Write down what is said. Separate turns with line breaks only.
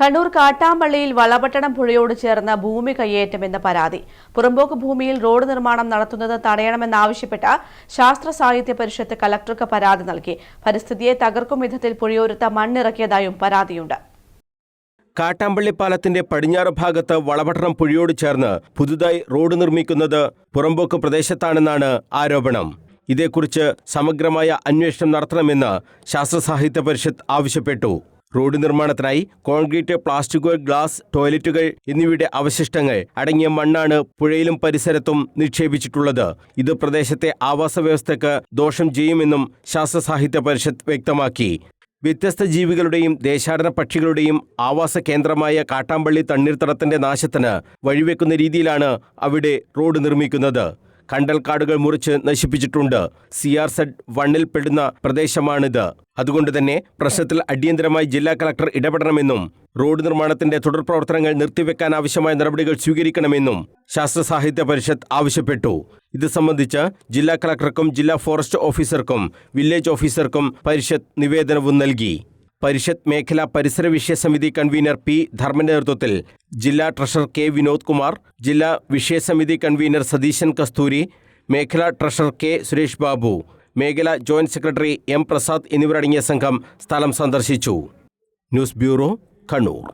കണ്ണൂർ കാട്ടാമ്പള്ളിയിൽ വളപട്ടണം പുഴയോട് ചേർന്ന ഭൂമി കയ്യേറ്റമെന്ന പരാതി. പുറമ്പോക്ക് ഭൂമിയിൽ റോഡ് നിർമ്മാണം നടത്തുന്നത് തടയണമെന്നാവശ്യപ്പെട്ട ശാസ്ത്ര സാഹിത്യ പരിഷത്ത് കലക്ടർക്ക് പരാതി നൽകി. പരിസ്ഥിതിയെ തകർക്കും വിധത്തിൽ പുഴയോരത്ത് മണ്ണിറക്കിയതായും പരാതിയുണ്ട്.
കാട്ടാമ്പള്ളി പാലത്തിന്റെ പടിഞ്ഞാറ് ഭാഗത്ത് വളപട്ടണം പുഴയോട് ചേർന്ന് പുതുതായി റോഡ് നിർമ്മിക്കുന്നത് പുറമ്പോക്ക് പ്രദേശത്താണെന്നാണ് ആരോപണം. ഇതേക്കുറിച്ച് സമഗ്രമായ അന്വേഷണം നടത്തണമെന്ന് ശാസ്ത്ര സാഹിത്യ പരിഷത്ത് ആവശ്യപ്പെട്ടു. റോഡ് നിർമ്മാണത്തിനായി കോൺക്രീറ്റ് പ്ലാസ്റ്റിക്കുകൾ ഗ്ലാസ് ടോയ്ലറ്റുകൾ എന്നിവയുടെ അവശിഷ്ടങ്ങൾ അടങ്ങിയ മണ്ണാണ് പുഴയിലും പരിസരത്തും നിക്ഷേപിച്ചിട്ടുള്ളത്. ഇത് പ്രദേശത്തെ ആവാസ വ്യവസ്ഥയ്ക്ക് ദോഷം ചെയ്യുമെന്നും ശാസ്ത്ര സാഹിത്യ പരിഷത്ത് വ്യക്തമാക്കി. വ്യത്യസ്ത ജീവികളുടെയും ദേശാടന പക്ഷികളുടെയും ആവാസ കേന്ദ്രമായ കാട്ടാമ്പള്ളി തണ്ണീർത്തടത്തിന്റെ നാശത്തിന് വഴിവെക്കുന്ന രീതിയിലാണ് അവിടെ റോഡ് നിർമ്മിക്കുന്നത്. കണ്ടൽക്കാടുകൾ മുറിച്ച് നശിപ്പിച്ചിട്ടുണ്ട്. സി ആർ സെഡ് വണ്ണിൽ പെടുന്ന പ്രദേശമാണിത്. അതുകൊണ്ട് തന്നെ പ്രശ്നത്തിൽ അടിയന്തരമായി ജില്ലാ കളക്ടർ ഇടപെടണമെന്നും റോഡ് നിർമ്മാണത്തിന്റെ തുടർ പ്രവർത്തനങ്ങൾ നിർത്തിവെക്കാൻ ആവശ്യമായ നടപടികൾ സ്വീകരിക്കണമെന്നും ശാസ്ത്ര സാഹിത്യ പരിഷത്ത് ആവശ്യപ്പെട്ടു. ഇത് സംബന്ധിച്ച് ജില്ലാ കളക്ടർക്കും ജില്ലാ ഫോറസ്റ്റ് ഓഫീസർക്കും വില്ലേജ് ഓഫീസർക്കും പരിഷത്ത് നിവേദനവും നൽകി. പരിഷത്ത് മേഖലാ പരിസര വിഷയ സമിതി കൺവീനർ പി ധർമ്മന്റെ നേതൃത്വത്തിൽ ജില്ലാ ട്രഷറർ കെ വിനോദ് കുമാർ ജില്ലാ വിഷയസമിതി കൺവീനർ സതീശൻ കസ്തൂരി മേഖലാ ട്രഷറർ കെ സുരേഷ് ബാബു മേഖല ജോയിന്റ് സെക്രട്ടറി എം പ്രസാദ് എന്നിവരടങ്ങിയ സംഘം സ്ഥലം സന്ദർശിച്ചു. News bureau Kannur.